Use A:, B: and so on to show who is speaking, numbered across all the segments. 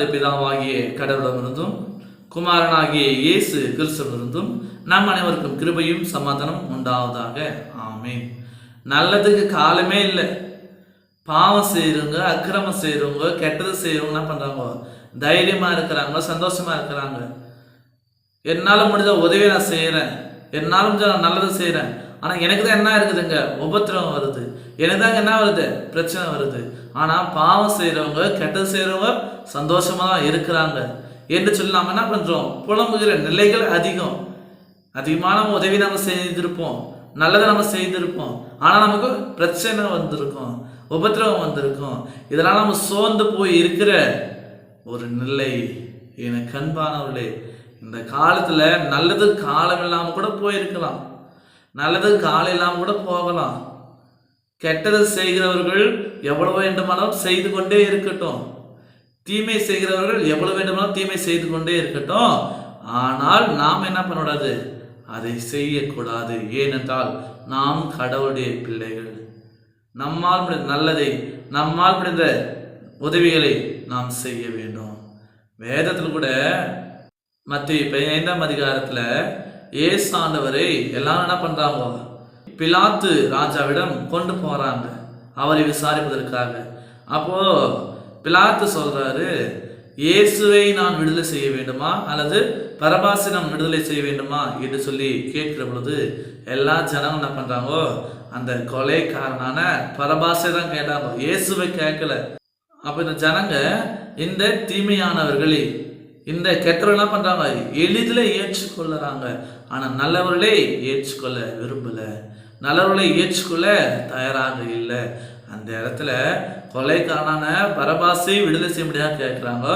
A: நமது பிதாவாகிய கடவுளமிருந்தும் குமாரனாகிய இயேசு கிறிஸ்துவிலிருந்தும் நம் அனைவருக்கும் கிருபையும் சமாதானம் உண்டாவதாக. ஆமேன். நல்லதுக்கு காலமே இல்லை. பாவம் செய்கிறவங்க அக்கிரமம் செய்கிறவங்க கெட்டது செய்கிறவங்க என்ன பண்ணுறாங்க தைரியமாக இருக்கிறாங்க சந்தோஷமாக இருக்கிறாங்க. என்னால் முடிஞ்ச உதவி நான் செய்கிறேன் என்னால் முடிஞ்ச நான் நல்லது செய்கிறேன் ஆனால் எனக்கு தான் என்ன இருக்குதுங்க? உபத்திரவம் வருது. எனக்கு தாங்க என்ன வருது? பிரச்சனை வருது. ஆனால் பாவம் செய்கிறவங்க கெட்டது செய்கிறவங்க சந்தோஷமாக தான் இருக்கிறாங்க. என்று சொல்லி நாம் என்ன பண்ணுறோம் புலம்புகிற நிலைகள் அதிகம். அதிகமான உதவி நம்ம செய்திருப்போம். நல்லதை நம்ம செய்திருப்போம். ஆனால் நமக்கு பிரச்சனை வந்திருக்கும். உபத்திரவம் வந்திருக்கும். இதெல்லாம் நம்ம சோர்ந்து போய் இருக்கிற ஒரு நிலை. எனக்கு அன்பானவர்களே இந்த காலத்தில் நல்லது காலம் இல்லாமல் கூட போயிருக்கலாம். நல்லது காலம் இல்லாமல் கூட போகலாம். கெட்டது செய்கிறவர்கள் எவ்வளவு வேண்டுமானாலும் செய்து கொண்டே இருக்கட்டும். தீமை செய்கிறவர்கள் எவ்வளவு வேண்டுமானாலும் தீமை செய்து கொண்டே இருக்கட்டும். ஆனால் நாம் என்ன பண்ணக்கூடாது? அதை செய்யக்கூடாது. ஏனென்றால் நாம் கடவுளுடைய பிள்ளைகள். நம்மால் முடிந்த நல்லதை நம்மால் முடிந்த உதவிகளை நாம் செய்ய வேண்டும். வேதத்தில் கூட மத்திய பதினைந்தாம் அதிகாரத்தில் ஏசாண்டவரை எல்லாரும் என்ன பண்ணுறாங்களோ பிலாத்து ராஜாவிடம் கொண்டு போகிறாங்க அவரை விசாரிப்பதற்காக. அப்போது பிலாத்து சொல்கிறாரு இயேசுவை நான் விடுதலை செய்ய வேண்டுமா? அல்லது பரபாசி நாம் விடுதலை செய்ய வேண்டுமா? என்று சொல்லி கேட்கிற பொழுது எல்லா ஜனங்களும் என்ன பண்ணுறாங்கோ அந்த கொலைக்காரனான பரபாசை தான் கேட்டாங்க. இயேசுவை கேட்கல. அப்போ இந்த ஜனங்க இந்த தீமையானவர்களே இந்த கெட்டவர்கள் என்ன பண்ணுறாங்க எளிதில் ஏற்றுக்கொள்ளுறாங்க. ஆனால் நல்லவர்களே ஏற்றுக்கொள்ள விரும்பல. நல்லவர்களை ஏற்றுக்கொள்ள தயாராக இல்லை. அந்த இடத்துல கொலைக்காரனான பரபாசை விடுதலை செய்ய முடியாது கேட்குறாங்க.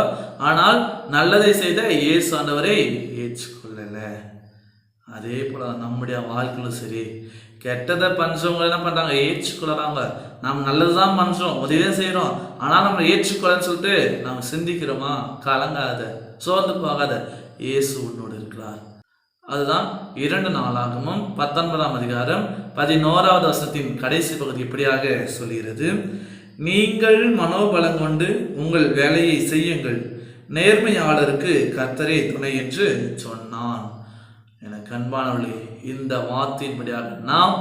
A: ஆனால் நல்லதை செய்த இயேசு ஆண்டவரை ஏற்றுக்கொள்ளலை. அதே போல நம்முடைய வாழ்க்கையிலும் சரி கெட்டதை பஞ்சவங்க என்ன பண்ணுறாங்க ஏற்றுக்கொள்ளுறாங்க நாம் நல்லதுதான் பண்ணுறோம் உதவியே செய்கிறோம் ஆனால் நம்ம ஏற்றுக்கொள்ளன்னு சொல்லிட்டு நாம் சிந்திக்கிறோமா? கலங்காத சோர்ந்து போகாத. இயேசு உன்னோடு இருக்கிறார். அதுதான் இரண்டு நாளாகமும் பத்தொன்பதாம் அதிகாரம் பதினோராவது வருஷத்தின் கடைசி பகுதி இப்படியாக சொல்கிறது. நீங்கள் மனோபலம் கொண்டு உங்கள் வேலையை செய்யுங்கள். நேர்மையாளருக்கு கர்த்தரே துணை என்று சொன்னான். எனக்கு அன்பானவர்களே இந்த வார்த்தையின்படியாக நாம்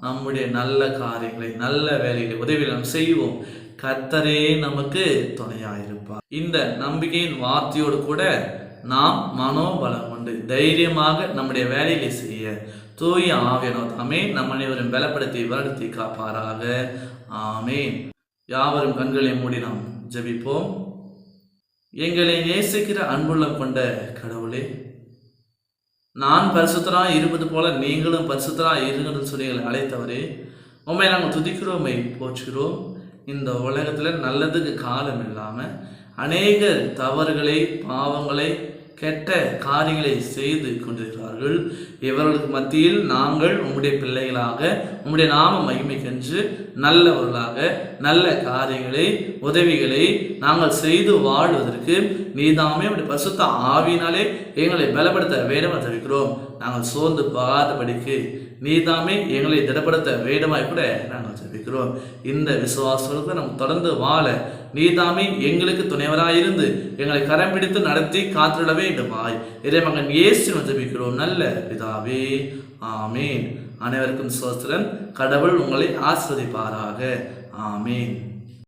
A: நம்முடைய நல்ல காரியங்களை நல்ல வேலைகளை உதவி நாம் செய்வோம். கர்த்தரே நமக்கு துணையாயிருப்பார். இந்த நம்பிக்கையின் வார்த்தையோடு கூட நாம் மனோபலம் கொண்டு தைரியமாக நம்முடைய வேலைகளை செய்ய. தூய ஆவியனோ தாமே நம் அனைவரும் பலப்படுத்தி வருத்தி காப்பாராக. ஆமேன். யாவரும் கண்களை மூடி நாம் ஜெபிப்போம். எங்களை நேசிக்கிற அன்புள்ளம் கொண்ட கடவுளே நான் பரிசுத்தராக இருப்பது போல நீங்களும் பரிசுத்தராக இருங்கன்னு சொல்லி எங்களை அழைத்தவரே உண்மை நாங்கள் துதிக்கிறோமை போற்றுகிறோம். இந்த உலகத்தில் நல்லதுக்கு காலம் இல்லாமல் அநேகர் தவறுகளை பாவங்களை கெட்ட காரியங்களை செய்து கொண்டிருக்கிறார்கள். இவர்களுக்கு மத்தியில் நாங்கள் உம்முடைய பிள்ளைகளாக உம்முடைய நாம மகிமைக்கென்று நல்லவர்களாக நல்ல காரியங்களை உதவிகளை நாங்கள் செய்து வாழ்வதற்கு நீதாமே உடைய பசுத்த ஆவினாலே எங்களை பலப்படுத்த வேடமாக தெரிவிக்கிறோம் நாங்கள் சோர்ந்து போகாதபடிக்கு நீதாமே எங்களை திடப்படுத்த வேடமாய் கூட நாங்கள் ஜெபிக்கிறோம் இந்த விசுவாசங்களுக்கு நாம் தொடர்ந்து வாழ நீதாமே எங்களுக்கு துணைவராயிருந்து எங்களை கரம் பிடித்து நடத்தி காத்திடவே வேண்டுமாய். இறைமகன் இயேசு ஜபிக்கிறோம். நல்ல பிதாவே ஆமேன். அனைவருக்கும் சோஸ்திரன் கடவுள் உங்களை ஆஸ்வதிப்பாராக ஆமேன்.